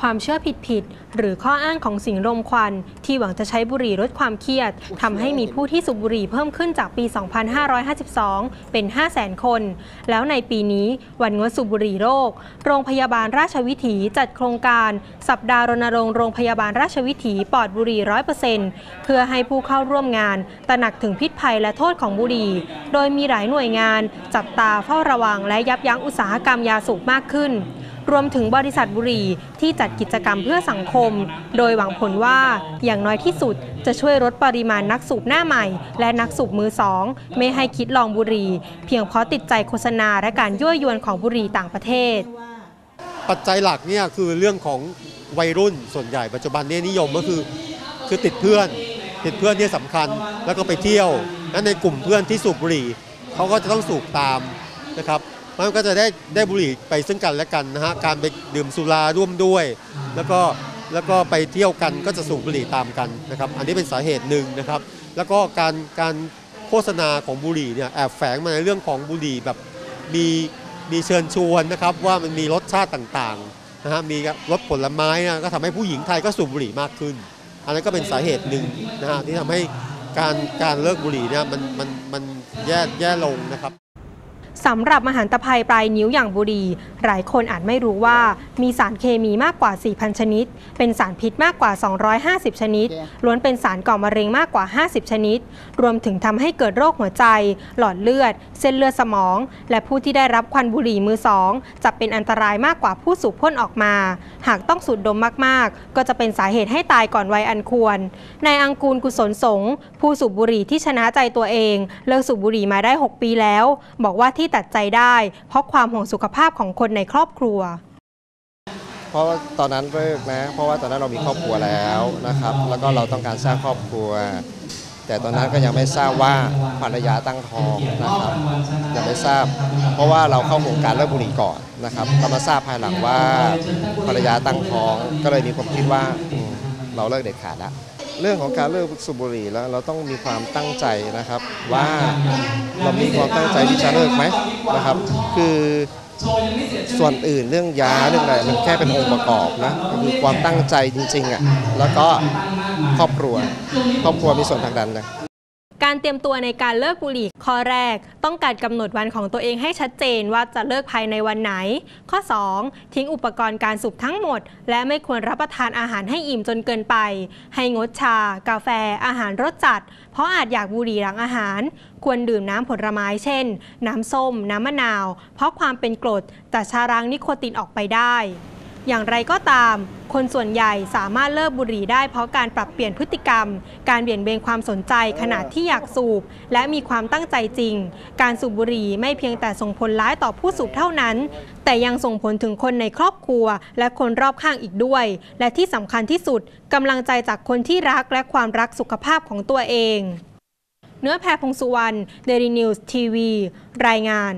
ความเชื่อผิดๆหรือข้ออ้างของสิ่งรมควัน ที่หวังจะใช้บุหรี่ลดความเครียดทำให้มีผู้ที่สูบบุหรี่เพิ่มขึ้นจากปี 2552 เป็น 500,000 คน แล้วในปีนี้วันงดสูบบุหรี่โลก โรงพยาบาลราชวิถีจัดโครงการ สัปดาห์รณรงค์โรงพยาบาลราชวิถีปลอดบุหรี่ร้อยเปอร์เซ็นต์เพื่อให้ผู้เข้าร่วมงาน ตระหนักถึงพิษภัยและโทษของบุหรี่ โดยมีหลายหน่วยงาน จับตาเฝ้าระวังและยับยั้งอุตสาหกรรมยาสูบมากขึ้น รวมถึงบริษัทบุรีที่จัดกิจกรรมเพื่อสังคม โดยหวังผลว่าอย่างน้อยที่สุดจะช่วยลดปริมาณนักสูบหน้าใหม่ และนักสูบมือสองไม่ให้คิดลองบุรี เพียงเพราะติดใจโฆษณาและการยั่วยวนของบุรีต่างประเทศ ปัจจัยหลักเนี่ยคือเรื่องของวัยรุ่นส่วนใหญ่ปัจจุบันนี้นิยมก็คือคือติดเพื่อนติดเพื่อนเนี่ยสำคัญแล้วก็ไปเที่ยวและในกลุ่มเพื่อนที่สูบบุหรี่เขาก็จะต้องสูบตามนะครับ มันก็จะได้ได้บุหรี่ไปซึ่งกันและกันนะฮะการไปดื่มสุราร่วมด้วย แล้วก็แล้วก็ไปเที่ยวกันก็จะสูบบุหรี่ตามกันนะครับ อันนี้เป็นสาเหตุหนึ่งนะครับ แล้วก็การการโฆษณาของบุหรี่เนี่ยแอบแฝงมาในเรื่องของบุหรี่แบบมีมีเชิญชวนนะครับว่ามันมีรสชาติต่างๆนะฮะมีรสผลไม้นะก็ทำให้ผู้หญิงไทยก็สูบบุหรี่มากขึ้น อันนั้นก็เป็นสาเหตุหนึ่งนะฮะที่ทำให้การการเลิกบุหรี่เนี่ยมันมันมันแย่แย่ลงนะครับ สำหรับมหันตภัยปลายนิ้วอย่างบุหรี่หลายคนอาจไม่รู้ว่ามีสารเคมีมากกว่า 4,000 ชนิด เป็นสารพิษมากกว่า 250 ชนิด ล้วนเป็นสารก่อมะเร็งมากกว่า 50 ชนิด รวมถึงทำให้เกิดโรคหัวใจ หลอดเลือด เส้นเลือดสมอง และผู้ที่ได้รับควันบุหรี่มือสองจะเป็นอันตรายมากกว่าผู้สูบพ่นออกมา หากต้องสูดดมมากๆ ก็จะเป็นสาเหตุให้ตายก่อนวัยอันควร นายอังกูลกุศลสงฆ์ผู้สูบบุหรี่ที่ชนะใจตัวเอง เลิกสูบบุหรี่มาได้ 6 ปีแล้ว บอกว่าที่ตัดใจได้ เพราะความห่วงสุขภาพของคนในครอบครัว เพราะว่าตอนนั้นเลิกนะ เพราะว่าตอนนั้นเรามีครอบครัวแล้วนะครับ แล้วก็เราต้องการสร้างครอบครัว แต่ตอนนั้นก็ยังไม่ทราบว่าภรรยาตั้งท้องนะครับยังไม่ทราบ เพราะว่าเราเข้าโครงการเลิกบุหรี่ก่อนนะครับก็มาทราบภายหลังว่าภรรยาตั้งท้อง ก็เลยมีความคิดว่าอืมเราเลิกเด็ดขาดแล้ว เรื่องของการเลิกสูบบุหรี่แล้วเราต้องมีความตั้งใจนะครับ ว่าเรามีความตั้งใจที่จะเลิกไหมนะครับ คือส่วนอื่นเรื่องยาเรื่องอะไรมันแค่เป็นองค์ประกอบนะก็คือความตั้งใจจริงๆอะแล้วก็ครอบครัวครอบครัวมีส่วนทางดันนะ การเตรียมตัวในการเลิกบุหรี่ข้อแรก ต้องการกำหนดวันของตัวเองให้ชัดเจนว่าจะเลิกภายในวันไหน ข้อ 2 ทิ้งอุปกรณ์การสูบทั้งหมด และไม่ควรรับประทานอาหารให้อิ่มจนเกินไป ให้งดชา กาแฟ อาหารรสจัด เพราะอาจอยากบุหรี่หลังอาหาร ควรดื่มน้ำผลไม้เช่น น้ำส้ม น้ำมะนาว เพราะความเป็นกรดจะชารังนิโคตินออกไปได้ อย่างไรก็ตาม คนส่วนใหญ่สามารถเลิกบุหรี่ได้เพราะการปรับเปลี่ยนพฤติกรรม การเบี่ยงเบนความสนใจขณะที่อยากสูบ และมีความตั้งใจจริง การสูบบุหรี่ไม่เพียงแต่ส่งผลร้ายต่อผู้สูบเท่านั้น แต่ยังส่งผลถึงคนในครอบครัว และคนรอบข้างอีกด้วย และที่สำคัญที่สุดกำลังใจจากคนที่รักและความรักสุขภาพของตัวเอง เนื้อแพรพงสุวรรณเดลินิวส์ทีวีรายงาน